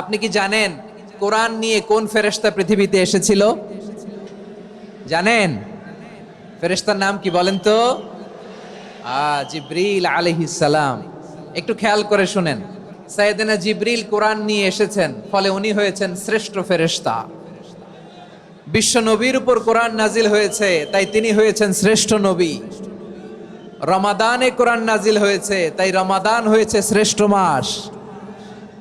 আপনি কি জানেন কোরআন নিয়ে কোন ফেরেশতা পৃথিবীতে এসেছিল? জানেন? ফেরেশতার নাম কি বলেন তো? জিব্রিল সালাম। একটু খেয়াল করে শুনেন। সাইয়েদনা জিব্রিল কোরআন নিয়ে এসেছেন, ফলে উনি হয়েছেন শ্রেষ্ঠ ফেরেশতা। বিশ্ব নবীর উপর কোরআন নাজিল হয়েছে, তাই তিনি হয়েছেন শ্রেষ্ঠ নবী। রমাদানে কোরআন নাজিল হয়েছে, তাই রমাদান হয়েছে শ্রেষ্ঠ মাস।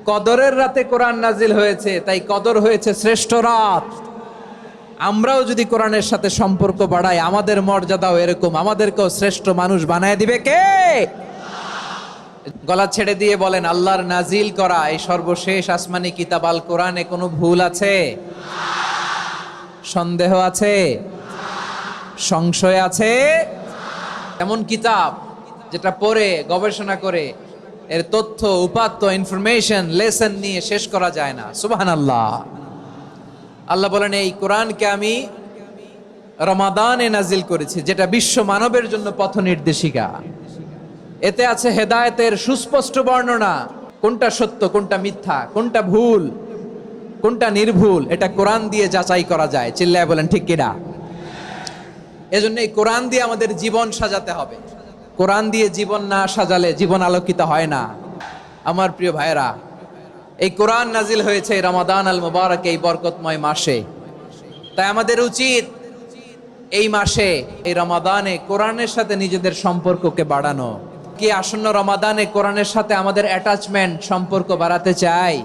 কদরের রাতে কোরআন নাজিল হয়েছে, তাই কদর হয়েছে শ্রেষ্ঠ রাত। আমরাও যদি কোরআনের সাথে সম্পর্ক বাড়াই, আমাদের মর্যাদাও এরকম, আমাদেরকেও শ্রেষ্ঠ মানুষ বানায় দিবে কে? গলা ছেড়ে দিয়ে বলেন, আল্লাহর নাজিল করা, এই সর্বশেষ আসমানি কিতাব আল কোরআনে কোনো ভুল আছে? সন্দেহ আছে? সংশয় আছে? এমন কিতাব যেটা পড়ে, গবেষণা করে এর তথ্য, উপাত্ত ইনফরমেশন লেসন নিয়ে শেষ করা যায় না। সুবাহান আল্লাহ আল্লাহ বলেন, এই কোরআনকে আমি রমাদানে নাজিল করেছি, যেটা বিশ্ব মানবের জন্য পথ নির্দেশিকা। এতে আছে হেদায়েতের সুস্পষ্ট বর্ণনা, কোনটা সত্য, কোনটা মিথ্যা, কোনটা ভুল, কোনটা নির্ভুল, এটা কোরআন দিয়ে যাচাই করা যায়। চিল্লায় বলেন, ঠিক কিনা? এজন্য এই কোরআন দিয়ে আমাদের জীবন সাজাতে হবে। কোরআন দিয়ে জীবন না সাজালে জীবন আলোকিত হয় না। আমার প্রিয় ভাইরা এই কোরআন নাজিল হয়েছে রমাদান আল মুবারক এই বরকতময় মাসে। তাই আমাদের উচিত এই মাসে, এই রমাদানে কোরআনের সাথে নিজেদের সম্পর্ককে বাড়ানো। কি আসন্ন রমাদানে কোরআনের সাথে আমাদের অ্যাটাচমেন্ট সম্পর্ক বাড়াতে চাই?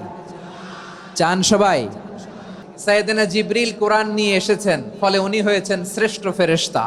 চান সবাই? সাইয়েদনা জিব্রিল কোরআন নিয়ে এসেছেন, ফলে উনি হয়েছেন শ্রেষ্ঠ ফেরেশতা।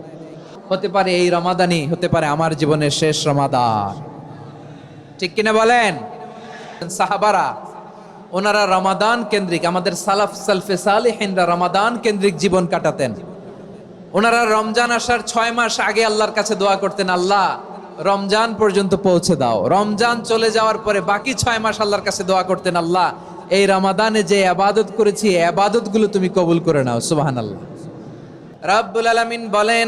হতে পারে এই রমাদানি হতে পারে আমার জীবনের শেষ রমাদান। ঠিক কিনা বলেন? সাহাবারা, ওনারা রমাদান কেন্দ্রিক, আমাদের সালাফ সালফে সালেহিনরা রমাদান কেন্দ্রিক জীবন কাটাতেন। ওনারা রমজান আসার ছয় মাস আগে আল্লাহর কাছে দোয়া করতেন, আল্লাহ, রমজান পর্যন্ত পৌঁছে দাও। রমজান চলে যাওয়ার পরে বাকি ছয় মাস আল্লাহর কাছে দোয়া করতেন, আল্লাহ, এই রমাদানে যে আবাদত করেছি আবাদতগুলো তুমি কবুল করে নাও। সুবাহান আল্লাহ রাব্বুল আলামিন বলেন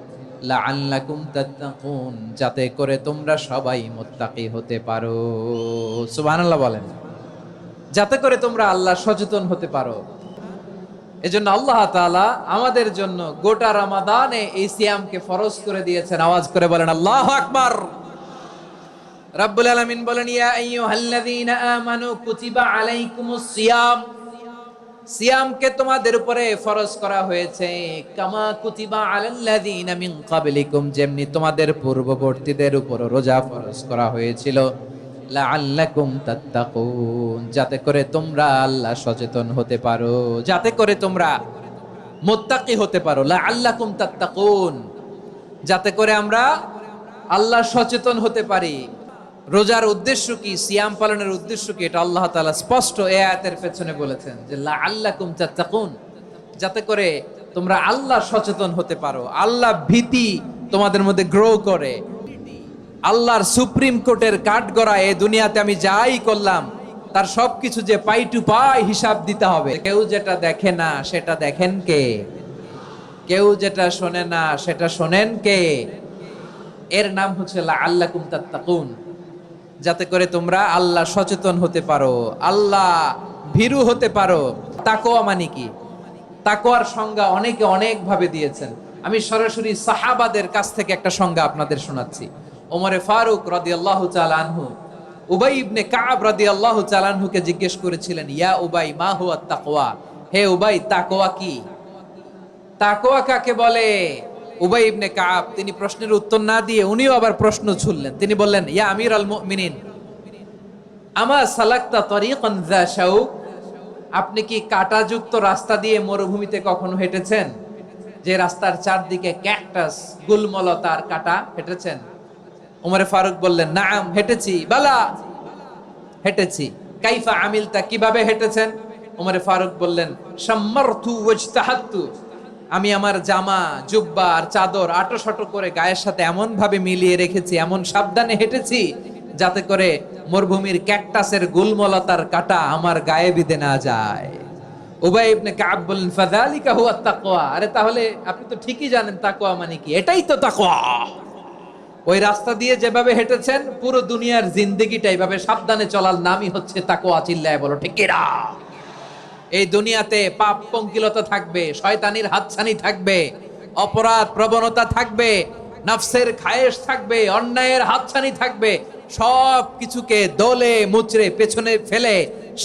লাআল্লাকুম তাত্তাকুন, যাতে করে তোমরা সবাই মুত্তাকি হতে পারো। সুবহানাল্লাহ বলেন। যাতে করে তোমরা আল্লাহ সচেতন হতে পারো। এজন্য আল্লাহ তাআলা আমাদের জন্য গোটা রমাদানে এই সিয়ামকে ফরজ করে দিয়েছেন। আওয়াজ করে বলেন, আল্লাহু আকবার। রাব্বুল আলামিন বলেন, ইয়া আইয়ুহাল্লাযীনা আমানু কুতিবা আলাইকুমুস সিয়াম। সিয়ামকে তোমাদের উপরে ফরজ করা হয়েছে। কামা কুতিবা আলাল্লাযীনা মিন ক্বাবলিকুম, যেমনি তোমাদের পূর্ববর্তীদের উপর রোজা ফরজ করা হয়েছিল। লাআল্লাকুম তাত্তাকুন, যাতে করে তোমরা আল্লাহ সচেতন হতে পারো, যাতে করে তোমরা মুত্তাকি হতে পারো। লাআল্লাকুম তাত্তাকুন, যাতে করে আমরা আল্লাহ সচেতন হতে পারি। রোজার উদ্দেশ্য কি? সিয়াম পালনের উদ্দেশ্য কি? এটা আল্লাহ তাআলা স্পষ্ট এ আয়াতের পেছনে বলেছেন যে, লাআল্লাকুম তাত্তাকুন। যাতে করে তোমরা আল্লাহ সচেতন হতে পারো। আল্লাহ ভীতি তোমাদের মধ্যে গ্রো করে। আল্লাহর সুপ্রিম কোর্টের কাঠ গড়া এ দুনিয়াতে আমি যাই করলাম, তার সবকিছু যে পাই টু পাই হিসাব দিতে হবে। কেউ যেটা দেখে না, সেটা দেখেন কে? কেউ যেটা শোনে না, সেটা শোনেন কে? এর নাম হচ্ছে আল্লাহ তাত্তাকুন। যাতে করে তোমরা আল্লাহ সচেতন হতে পারো, আল্লাহ ভীরু হতে পারো। তাকোয়া মানে কি? তাকোয়ার সংজ্ঞা অনেকে অনেক ভাবে দিয়েছেন। আমি সরাসরি সাহাবাদের কাছ থেকে একটা সংজ্ঞা আপনাদের শোনাচ্ছি। ওমরে ফারুক রাদিয়াল্লাহু তাআলা আনহু, উবাই ইবনে কাব রাদিয়াল্লাহু চালানহুকে জিজ্ঞেস করেছিলেন, ইয়া উবাই, মা হুয়া তাকওয়া? হে উবাই, তাকওয়া কি? তাকওয়া কাকে বলে? উবাই ইবনে কাব তিনি প্রশ্নের উত্তর না দিয়ে উনিও আবার প্রশ্ন ছুড়লেন। তিনি বললেন, ইয়া আমির আল মুমিনিন, আমা সালাক্তা তরিকান শাউক আপনি কি কাঁটাযুক্ত রাস্তা দিয়ে মরুভূমিতে কখনো হেঁটেছেন? যে রাস্তার চারদিকে ক্যাকটাস গুলমলতার কাটা হেঁটেছেন? উমরে ফারুক বললেন, নাম, হেঁটেছি, বালা, হেঁটেছি। কাইফা আমিলতা কীভাবে হেঁটেছেন? উমরে ফারুক বললেন, সাম্মারতু ওয়াজতাহাত্তু আমি আমার জামা, জুব্বা আর চাদর আটো শটো করে গায়ের সাথে এমন ভাবে মিলিয়ে রেখেছি, এমন সাবধানে হেঁটেছি যাতে করে মরুভূমির ক্যাকটাসের গুলমলতার কাটা আমার গায়ে বিধে না যায়। উবাই আরে তাহলে আপনি তো ঠিকই জানেন মানে কি, এটাই তো ওই রাস্তা দিয়ে যেভাবে হেঁটেছেন, পুরো দুনিয়ার জিন্দেগিটা এইভাবে সাবধানে চলার নামই হচ্ছে তাকওয়া চিল্লায় বলো, ঠিক কিনা এই দুনিয়াতে পাপ পঙ্কিলতা থাকবে, শয়তানির হাতছানি থাকবে, অপরাধ প্রবণতা থাকবে, নফসের খায়েশ থাকবে, অন্যায়ের হাতছানি থাকবে, সব কিছুকে দোলে, মুচড়ে, পেছনে ফেলে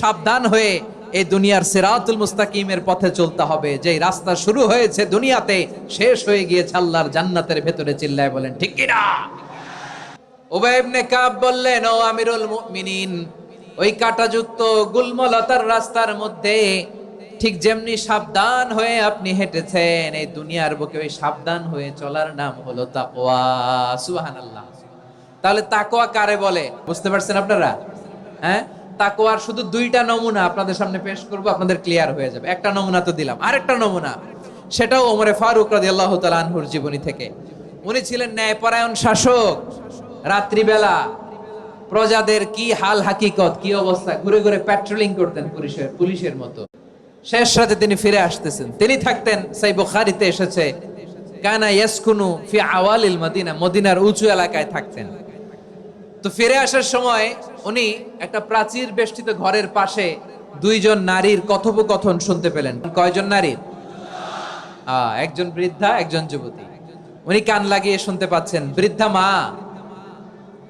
সাবধান হয়ে এই দুনিয়ার সিরাতুল মুস্তাকিমের পথে চলতে হবে। যে রাস্তা শুরু হয়েছে দুনিয়াতে, শেষ হয়ে গিয়েছে আল্লাহর জান্নাতের ভেতরে চিল্লায় বলেন, ঠিক কিনা? উবাই ইবনে কাব বললেন, ও আমিরুল মুমিনিন ওই কাটাযুক্ত গুলমলতার রাস্তার মধ্যে ঠিক যেমনি সাবধান হয়ে আপনি হেঁটেছেন, এই দুনিয়ার বুকে ওই সাবধান হয়ে চলার নাম হলো তাকওয়া। সুবহানাল্লাহ। তাহলে তাকোয়া কারে বলে? বুঝতে পারছেন আপনারা? হ্যাঁ? তাকোয়ার শুধু দুইটা নমুনা আপনাদের সামনে পেশ করব, আপনাদের ক্লিয়ার হয়ে যাবে। একটা নমুনা তো দিলাম। আরেকটা নমুনা, সেটাও ওমরে ফারুক রাদিয়াল্লাহু তাআলা আনহুর জীবনী থেকে। উনি ছিলেন ন্যায়পরায়ণ শাসক। রাত্রিবেলা প্রজাদের কি হাল হাকিকত, কি অবস্থা? ঘুরে ঘুরে প্যাট্রোলিং করতেন পুলিশের পুলিশের মতো। শেষ রাতে তিনি ফিরে আসতেছেন। তিনি থাকতেন, সেই বুখারিতে এসেছে, কানা ইয়াসকুনু ফি আওয়ালিল মদিনা মদিনার উঁচু এলাকায় থাকতেন। তো ফিরে আসার সময় উনি একটা প্রাচীর বেষ্টিত ঘরের পাশে দুইজন নারীর কথোপকথন শুনতে পেলেন। কয়জন নারীর একজন বৃদ্ধা, একজন যুবতী। উনি কান লাগিয়ে শুনতে পাচ্ছেন, বৃদ্ধা মা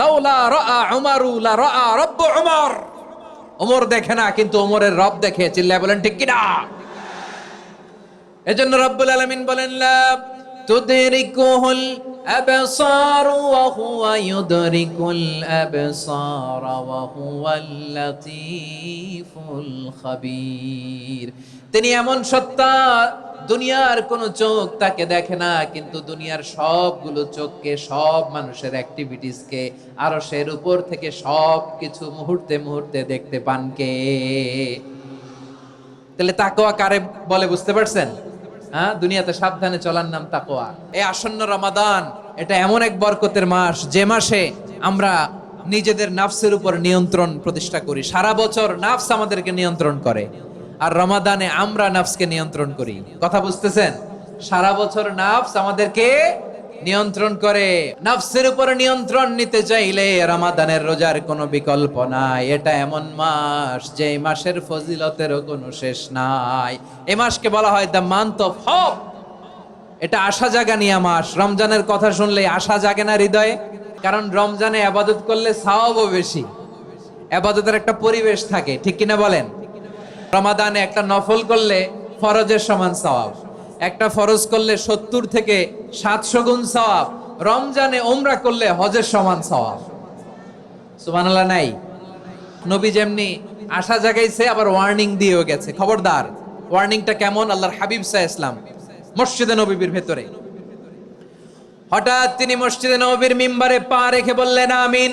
লাউলা রাআ উমারু, লা রাআ রব্ব দেখে না, কিন্তু ওমরের রব দেখে চিল্লায় বলেন, ঠিক কিনা? এজন্য রব্বুল আলামিন বলেন, লা তুদরিকুহুল হুয়া ইউদরিকুল আবসার ওয়া হুয়াল লাতীফুল খাবীর। তিনি এমন সত্তা দুনিয়ার কোন চোখ তাকে দেখে না, কিন্তু দুনিয়ার সবগুলো চোখকে, সব মানুষের অ্যাক্টিভিটিসকে আরও সের উপর থেকে সব কিছু মুহূর্তে মুহূর্তে দেখতে পান কে? তাহলে তাকোয়া কারে বলে বুঝতে পারছেন? হ্যাঁ দুনিয়াতে সাবধানে চলার নাম তাকোয়া এই আসন্ন রমাদান, এটা এমন এক বরকতের মাস, যে মাসে আমরা নিজেদের নাফসের উপর নিয়ন্ত্রণ প্রতিষ্ঠা করি। সারা বছর নাফস আমাদেরকে নিয়ন্ত্রণ করে। আর রমাদানে আমরা নাফসকে নিয়ন্ত্রণ করি। কথা বুঝতেছেন? সারা বছর নাফস আমাদেরকে নিয়ন্ত্রণ করে। নাফসের উপর নিয়ন্ত্রণ নিতে চাইলে রমাদানের রোজার কোনো বিকল্প নাই। এটা এমন মাস যে মাসের ফজিলতেরও কোনো শেষ নাই। এ মাসকে বলা হয় দ্য মান্থ অফ হপ। এটা আশা জাগা নিয়া মাস। রমজানের কথা শুনলে আশা জাগে না হৃদয়ে। কারণ রমজানে আবাদত করলে সাওয়াবও বেশি। আবাদতের একটা পরিবেশ থাকে। ঠিক কিনা বলেন? রমাদানে একটা নফল করলে ফরজের সমান সওয়াব। একটা ফরজ করলে সত্তর থেকে সাতশো গুণ সওয়াব। রমজানে ওমরা করলে হজের সমান সওয়াব। সুবহানাল্লাহ, নাই? নবী যেমনি আশা জাগাইছে, আবার ওয়ার্নিং দিয়েও গেছে। খবরদার ওয়ার্নিংটা কেমন? আল্লাহর হাবিব সাহ ইসলাম, মসজিদে নবীর ভেতরে। হঠাৎ তিনি মসজিদে নবীর মিম্বারে পা রেখে বললেন, আমিন।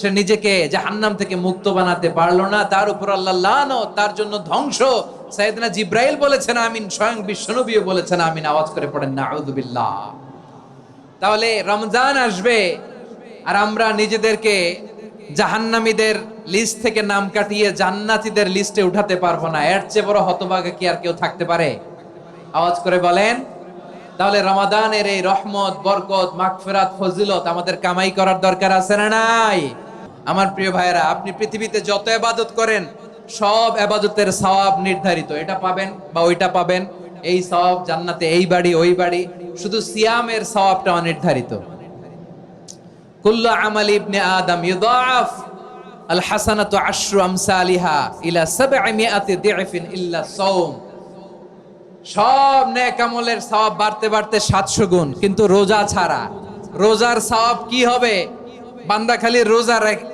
সে নিজেকে জাহান্নাম থেকে মুক্ত বানাতে পারল না। তার উপর আল্লাহ লানো তার জন্য ধ্বংস। সাইয়েদনা জিব্রাইল বলেছেন, আমিন। স্বয়ং বিশ্বনবীও বলেছেন, আমিন। আওয়াজ করে পড়েন নাউযুবিল্লাহ তাহলে রমজান আসবে, আর আমরা নিজেদেরকে জাহান্নামীদের লিস্ট থেকে নাম কাটিয়ে জান্নাতীদের লিস্টে উঠাতে পারব না। এর চেয়ে বড় হতভাগা কি আর কেউ থাকতে পারে? আওয়াজ করে বলেন, তাহলে রমাদানের এই রহমত, বরকত, মাগফিরাত, ফজিলত আমাদের কামাই করার দরকার আছে না নাই? আমার প্রিয় ভাইয়েরা, আপনি পৃথিবীতে যত এবাদত করেন, সব এবাদতের সওয়াব নির্ধারিত। এটা পাবেন বা ওইটা পাবেন। এই সওয়াব জান্নাতে, এই বাড়ি, ওই বাড়ি। শুধু সিয়ামের সওয়াবটা অনির্ধারিত। আল সব বাড়তে বাড়তে 700 গুণ। কিন্তু রোজা ছাড়া। রোজার সওয়াব কি হবে? বান্দা খালি রোজা রাখ-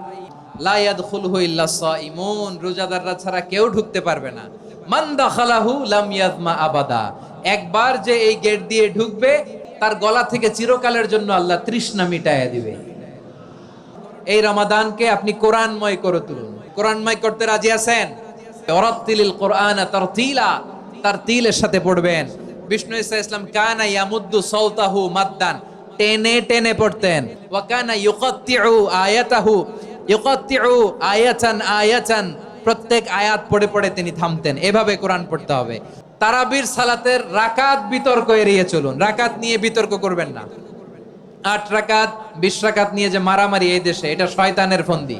রোজাদাররা ছাড়া কেউ ঢুকতে পারবে না। আবাদা। একবার যে এই গেট দিয়ে ঢুকবে, তার গলা থেকে চিরকালের জন্য আল্লাহ তৃষ্ণা মিটায়া দিবে। এই রমাদানকে আপনি কোরআনময় করে তুলুন। কোরআনময় করতে রাজি আছেন? ওরাত্তিলিল কোরআন সাথে পড়বেন। বিষ্ণু টেনে টেনে পড়তেন। ওয়া ইউকাত্তিউ আয়াতান আয়াতান। প্রত্যেক আয়াত পড়ে পড়ে তিনি থামতেন। এভাবে কোরআন পড়তে হবে। তারাবির সালাতের রাকাত বিতর্ক এড়িয়ে চলুন। রাকাত নিয়ে বিতর্ক করবেন না। আট রাকাত, বিশ রাকাত নিয়ে যে মারামারি এই দেশে, এটা শয়তানের ফন্দি।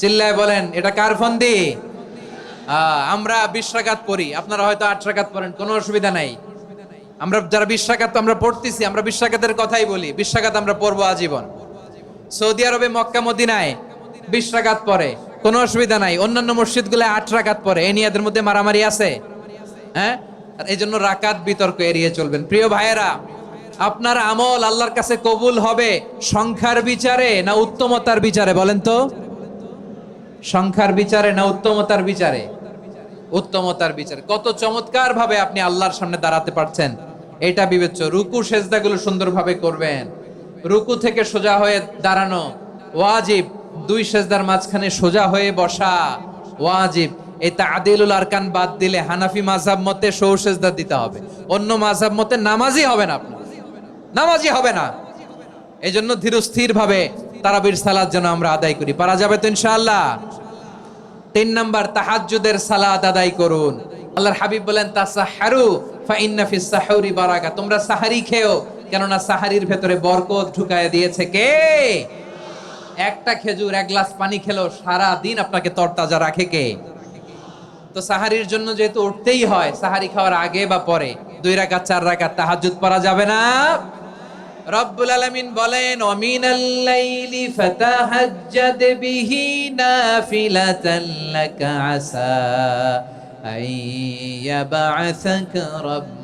চিল্লায় বলেন, এটা কার ফন্দি? আমরা বিশ রাকাত পড়ি। আপনারা হয়তো আট রাকাত পড়েন, কোনো অসুবিধা নাই। আমরা যারা বিশ রাকাত তো আমরা পড়তেছি, আমরা বিশ রাকাতের কথাই বলি। বিশ রাকাত আমরা পড়ব আজীবন। সৌদি আরবে মক্কা, মদিনায় বিশ রাকাত পরে কোনো অসুবিধা নাই। অন্যান্য মসজিদগুলো আট রাকাত পরে এই নিয়ে এদের মধ্যে মারামারি আছে। হ্যাঁ? এই জন্য রাকাত বিতর্ক এড়িয়ে চলবেন। প্রিয় ভাইয়েরা, আপনার আমল আল্লাহর কাছে কবুল হবে সংখ্যার বিচারে না উত্তমতার বিচারে? বলেন তো। সংখ্যার বিচারে না উত্তমতার বিচারে? উত্তমতার বিচারে। কত চমৎকার ভাবে আপনি আল্লাহর সামনে দাঁড়াতে পারছেন। এটা বিবেচ্য। রুকু, সেজদাগুলো সুন্দরভাবে করবেন। রুকু থেকে সোজা হয়ে দাঁড়ানো। ওয়াজিব, দুই সেজদার মাঝখানে সোজা হয়ে বসা। ওয়াজিব, এই তাদিলুল আরকান বাদ দিলে হানাফি মাযহাব মতে সৌ সেজদা দিতে হবে। অন্য মাযহাব মতে নামাজই হবে না আপনার। নামাজই হবে না। এই জন্য ধীরস্থির ভাবে তারাবির সালাদ যেন আমরা আদায় করি। পারা যাবে তো ইনশাআল্লাহ? তিন নাম্বার, তাহাজ্জুদের সালাত আদায় করুন। আল্লাহর হাবিব বলেন তাসাহারু ফা ইন্না ফিস সাহুরি বারাকা। তোমরা সাহারি খেও। কেননা সাহারির ভেতরে বরকত ঢুকায় দিয়েছে কে? একটা খেজুর, এক গ্লাস পানি খেলো সারা দিন আপনাকে তরতাজা রাখে কে? তো সাহারির জন্য যেহেতু উঠতেই হয়, সাহারি খাওয়ার আগে বা পরে, দুই রাকাত, চার রাকাত তাহাজ্জুদ পড়া যাবে না? রব্বুল আলামিন বলেন ওয়ামিনাল লাইলি ফাতাহাজ্জাদ বিহি নাফিলাতান লাকা আসা আইয়াবআসাকা রাব্বুকা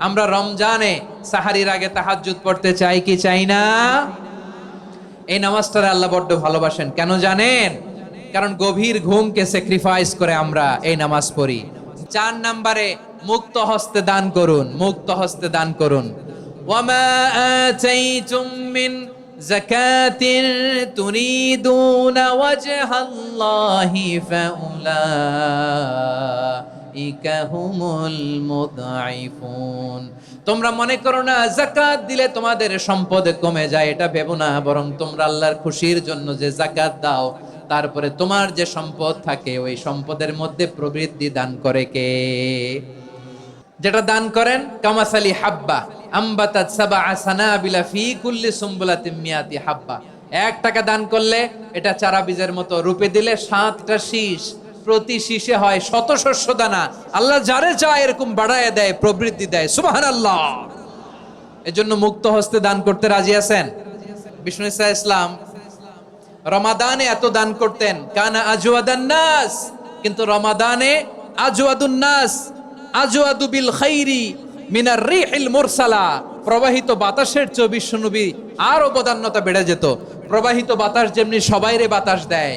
আমরা রমজানে সাহারির আগে তাহাজ্জুদ পড়তে চাই কি চাই না? এই নামাজটারে আল্লাহ বড্ড ভালোবাসেন। কেন জানেন? কারণ গভীর ঘুমকে স্যাক্রিফাইস করে আমরা এই নামাজ পড়ি। চার নাম্বারে, মুক্ত হস্তে দান করুন, মুক্ত হস্তে দান করুন। ওয়ামা মিন ওয়াজহাল্লাহি মুদঈফুন তোমরা মনে করো না জাকাত দিলে তোমাদের সম্পদ কমে যায়, এটা ভেবো না, বরং তোমরা আল্লাহর খুশির জন্য যে জাকাত দাও, তারপরে তোমার যে সম্পদ থাকে, ওই সম্পদের মধ্যে প্রবৃদ্ধি দান করে কে? যেটা দান করেন, কামাসালি হাব্বা, আম্বাতাত সাবা সানাবিলা ফি কুল্লি সুম্বুলাতিম মিয়াতি হাব্বা। এক টাকা দান করলে, এটা চারা বীজের মতো রূপে দিলে সাতটা শীষ প্রতি শীষে হয় শত শস্য দানা। আল্লাহ যারে চায় এরকম বাড়ায় দেয় প্রবৃদ্ধি দেয়। সুবাহান আল্লাহ এজন্য মুক্ত হস্তে দান করতে রাজি আছেন? বিষ্ণু ইসা ইসলাম, রমাদানে এত দান করতেন। কানা আজওয়াদান নাস, কিন্তু রমাদানে আজওয়াদুন নাস, আজওয়াদু বিল খাইরি মিনার রিহিল মুরসালা। প্রবাহিত বাতাসের চেয়ে বিশ্বনবী আর অবদান্যতা বেড়ে যেত। প্রবাহিত বাতাস যেমনি সবাইরে বাতাস দেয়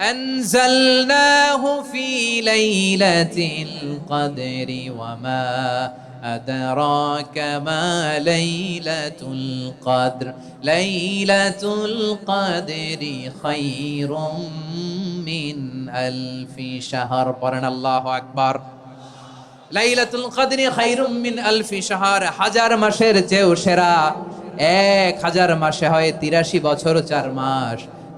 أنزلناه في ليلة القدر وما أدراك ما ليلة القدر ليلة القدر خير من ألف شهر قرن الله أكبر লাইলাতুল কদরি খাইরুম মিন আলফি শাহর হাজার মাসের চেয়েও সেরা এক হাজার মাসে হয় তিরাশি বছর চার মাস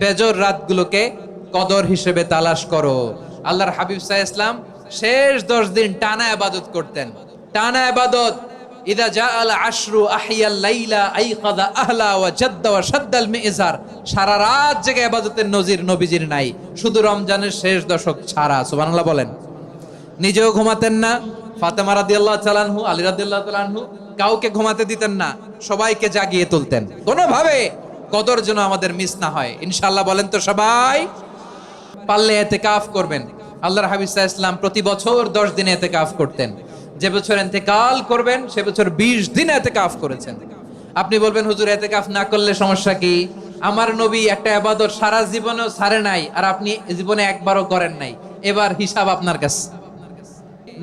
বেজর রাতগুলোকে কদর হিসেবে তালাশ করো। আল্লাহর হাবিব সাহ ইসলাম শেষ দশ দিন টানা আবাদত করতেন। টানা আবাদত, ইদা জা আল আশরু আহিয়াল লাইলা আইকাদা আহলা ওয়া জাদ্দা ওয়া শাদ্দাল মিজার। সারা রাত জেগে আবাদতের নজির নবীজির নাই। শুধু রমজানের শেষ দশক ছাড়া, সুবহানাল্লাহ বলেন। নিজেও ঘুমাতেন না। ফাতেমা রাদিয়াল্লাহু তাআলাহু আলী রাদিয়াল্লাহু তাআলাহু কাউকে ঘুমাতে দিতেন না, সবাইকে জাগিয়ে তুলতেন। কোনোভাবে কদর যেন আমাদের মিস না হয়। ইনশাআল্লাহ বলেন তো সবাই? পারলে এতেকাফ করবেন। আল্লাহর হাবিব ইসলাম প্রতি বছর দশ দিনে এতে কাফ করতেন। যে বছর এতে কাল করবেন, সে বছর বিশ দিন এতে কাফ করেছেন। আপনি বলবেন, হুজুর এতে কাফ না করলে সমস্যা কি? আমার নবী একটা আবাদত সারা জীবনেও ছাড়ে নাই, আর আপনি জীবনে একবারও করেন নাই। এবার হিসাব আপনার কাছে।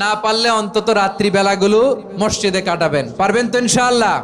না পারলে অন্তত রাত্রি বেলাগুলো মসজিদে কাটাবেন। পারবেন তো ইনশাআল্লাহ?